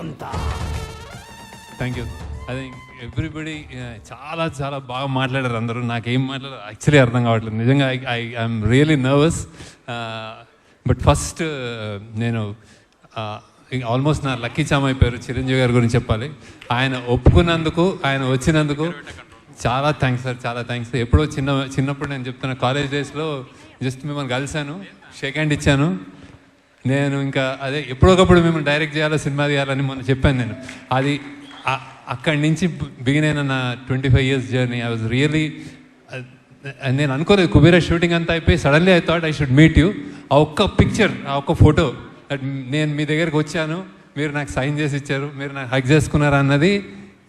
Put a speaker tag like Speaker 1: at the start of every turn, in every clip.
Speaker 1: అంతా.
Speaker 2: Thank you I think everybody చాలా చాలా బాగా మాట్లాడారు అందరూ. నాకేం మాట్లాడారు? యాక్చువల్లీ అర్థం కావట్లేదు. నిజంగా I I I'm really nervous but first నేను uh, ఆల్మోస్ట్ నా లక్కీ చామ్ అయిపోయారు. చిరంజీవి గారి గురించి చెప్పాలి. ఆయన ఒప్పుకున్నందుకు ఆయన వచ్చినందుకు చాలా థ్యాంక్స్ సార్ చాలా థ్యాంక్స్ ఎప్పుడో చిన్న చిన్నప్పుడు నేను చెప్తున్నా కాలేజ్ డేస్లో జస్ట్ మిమ్మల్ని కలిశాను. షేక్ హ్యాండ్ ఇచ్చాను. నేను ఇంకా అదే ఎప్పుడొకప్పుడు మేము డైరెక్ట్ చేయాలో సినిమా తీయాలని మొన్న చెప్పాను నేను. అది అక్కడి నుంచి బిగిన్ అయిన నా twenty five years journey I was really నేను అనుకోలేదు కుబేరా షూటింగ్ అంతా అయిపోయి suddenly I thought I should meet you. ఆ ఒక్క పిక్చర్ ఆ ఒక్క ఫోటో నేను మీ దగ్గరికి వచ్చాను మీరు నాకు సైన్ చేసి ఇచ్చారు మీరు నాకు హక్ చేసుకున్నారు అన్నది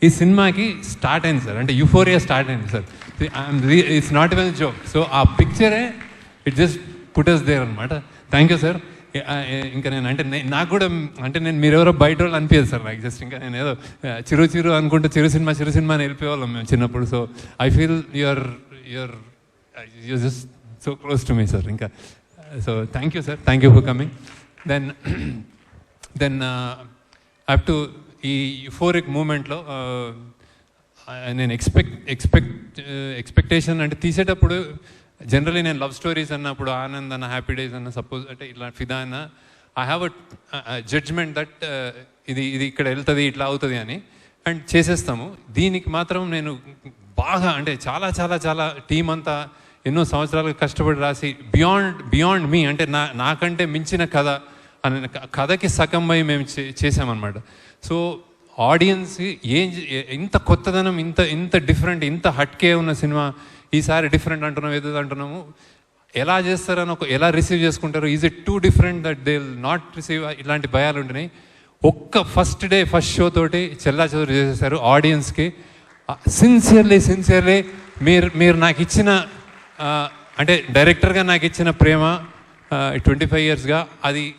Speaker 2: ఈ సినిమాకి స్టార్ట్ అయింది సార్. అంటే యుఫోరియా స్టార్ట్ అయింది sir. It's not even joke so ఆ పిక్చరే ఇట్ జస్ట్ పుటస్ దేర్ అనమాట థ్యాంక్ యూ సార్ ఇంకా నేను అంటే నాకు కూడా అంటే నేను మీరెవరో బయట వాళ్ళు అనిపించదు సార్ నాకు జస్ట్ ఇంకా నేను ఏదో చిరు చిరు అనుకుంటూ చిరు సినిమా చిరు సినిమా అని వెళ్ళిపోయేవాళ్ళం మేము చిన్నప్పుడు. So I feel your your you just so close to me sir ఇంకా. So thank you sir thank you for coming then then up to ఈ యుఫోరిక్ మూమెంట్లో uh, నేను ఎక్స్పెక్ట్ ఎక్స్పెక్ట్ ఎక్స్పెక్టేషన్ అంటే తీసేటప్పుడు జనరలీ నేను లవ్ స్టోరీస్ అన్నప్పుడు ఆనంద్ అన్న happy days అన్న సపోజ్ అంటే ఇట్లా ఫిదా అన్న I have a judgement that ఇది ఇది ఇక్కడ వెళ్తుంది ఇట్లా అవుతుంది అని. అండ్ చేసేస్తాము. దీనికి మాత్రం నేను బాగా అంటే చాలా చాలా చాలా టీం అంతా ఎన్నో సంవత్సరాలు కష్టపడి రాసి బియాండ్ బియాండ్ మీ అంటే నా నాకంటే మించిన కథ అని కథకి సగం పోయి మేము చే- చేసామన్నమాట సో ఆడియన్స్ ఏం ఇంత కొత్తదనం ఇంత ఇంత డిఫరెంట్ ఇంత హట్కే ఉన్న సినిమా ఈసారి డిఫరెంట్ అంటున్నాం ఏదో అంటున్నాము ఎలా చేస్తారని ఒక ఎలా రిసీవ్ చేసుకుంటారు is it too different that they not receive? ఇలాంటి భయాలు ఉంటున్నాయి. ఒక్క ఫస్ట్ డే ఫస్ట్ షో తోటి చెల్లా చెదురు చేసేసారు ఆడియన్స్కి. సిన్సియర్లీ సిన్సియర్లీ మీరు మీరు నాకు ఇచ్చిన అంటే డైరెక్టర్గా నాకు ఇచ్చిన ప్రేమ ట్వంటీ ఫైవ్ ఇయర్స్గా అది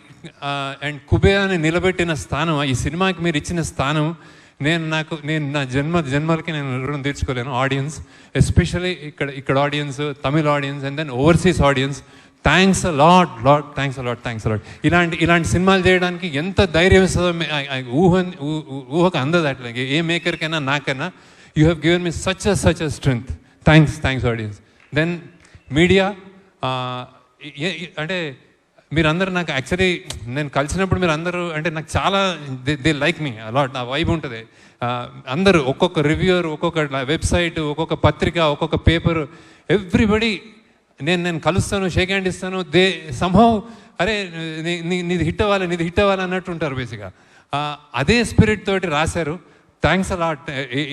Speaker 2: అండ్ కుబేరాని నిలబెట్టిన స్థానం ఈ సినిమాకి మీరు ఇచ్చిన స్థానం నేను నాకు నేను నా జన్మ జన్మలకి నేను రుణం తీర్చుకోలేను. ఆడియన్స్ ఎస్పెషల్లీ ఇక్కడ ఇక్కడ audience Tamil audience and then overseas audience thanks lot lot thanks lot thanks lot ఇలాంటి ఇలాంటి సినిమాలు చేయడానికి ఎంత ధైర్యం ఇస్తుందో ఊహ ఊహకు అందదు అట్లా. ఏ మేకర్కైనా నాకైనా you have given me such a such a strength thanks thanks audience then media అంటే మీరందరూ నాకు యాక్చువల్లీ నేను కలిసినప్పుడు మీరు అందరూ అంటే నాకు చాలా they they like me a lot ఆ వైబ్ ఉంటుంది. అందరూ ఒక్కొక్క రివ్యూర్ ఒక్కొక్క వెబ్సైట్ ఒక్కొక్క పత్రిక ఒక్కొక్క పేపర్ ఎవ్రీబడి నేను నేను కలుస్తాను షేక్ హ్యాండ్ ఇస్తాను దే సంభవ్ అరే నీది హిట్ అవ్వాలి నీది హిట్ అవ్వాలి అన్నట్టు ఉంటారు బేసిక్గా అదే స్పిరిట్ తోటి రాశారు. థ్యాంక్స్ అలాట్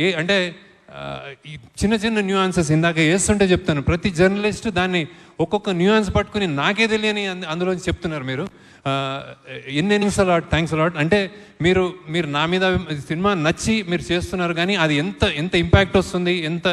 Speaker 2: ఏ అంటే ఈ చిన్న చిన్న న్యూయాన్సెస్ ఇందాక వేస్తుంటే చెప్తాను. ప్రతి జర్నలిస్ట్ దాన్ని ఒక్కొక్క న్యూయాన్స్ పట్టుకుని నాకే తెలియని అందులో చెప్తున్నారు మీరు. ఎన్ని ఎన్నింగ్స్ అలాట్ థ్యాంక్స్ అలాట్ అంటే మీరు మీరు నా మీద సినిమా నచ్చి మీరు చేస్తున్నారు కానీ అది ఎంత ఎంత ఇంపాక్ట్ వస్తుంది ఎంత